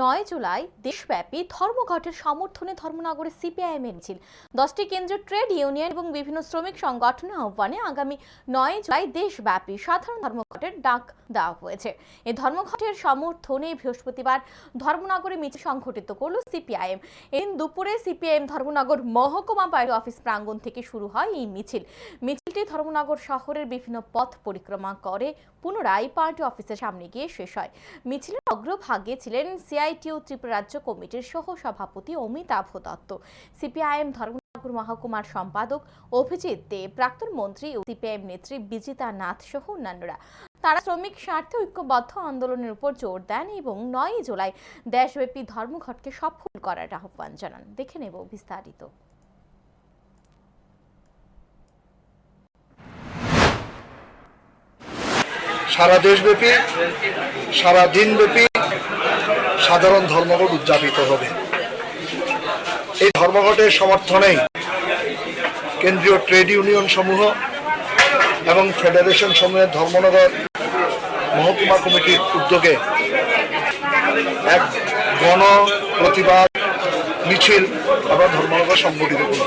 নয় জুলাই দেশব্যাপী ধর্মঘটের সমর্থনে ধর্মনগরে সিপিআইএম মিছিল। দশটি কেন্দ্রীয় ট্রেড ইউনিয়ন এবং বিভিন্ন শ্রমিক সংগঠনের আহ্বানে আগামী নয় জুলাই দেশব্যাপী সাধারণ ধর্মঘটের ডাক দেওয়া হয়েছে। এই ধর্মঘটের সমর্থনে বৃহস্পতিবার ধর্মনগরে মিছিল সংঘটিত করল সিপিআইএম। এদিন দুপুরে সিপিআইএম ধর্মনগর মহকুমা পার্টি অফিস প্রাঙ্গণ থেকে শুরু হয় এই মিছিল মিছিল। মিছিলটি ধর্মনগর শহরের বিভিন্ন পথ পরিক্রমা করে, পুনরায় পার্টি অফিসের সামনে গিয়ে শেষ হয়। মিছিলের অগ্রভাগে ছিলেন সিআইটিউ ত্রিপুরা রাজ্য কমিটির সহ সভাপতি অমিতাভ দত্ত। সিপিআইএম ধর্মনগর মহকুমার সম্পাদক অভিজিৎ দে, প্রাক্তন মন্ত্রী ও সিপিআইএম নেত্রী বিজিতা নাথ সহ অন্যান্যরা। তারা শ্রমিক স্বার্থে ঐক্যবদ্ধ আন্দোলনের উপর জোর দেন এবং নয় জুলাই দেশব্যাপী ধর্মঘটকে সফল করার আহ্বান জানান। দেখে নেব বিস্তারিত। সারা দেশব্যাপী, সারা দিনব্যাপী সাধারণ ধর্মঘট উদযাপিত হবে। এই ধর্মঘটের সমর্থনেই কেন্দ্রীয় ট্রেড ইউনিয়ন সমূহ এবং ফেডারেশন সমূহের ধর্মনগর মহকুমা কমিটির উদ্যোগে এক গণ প্রতিবাদ মিছিল আবার ধর্মনগর সংগঠিত করব।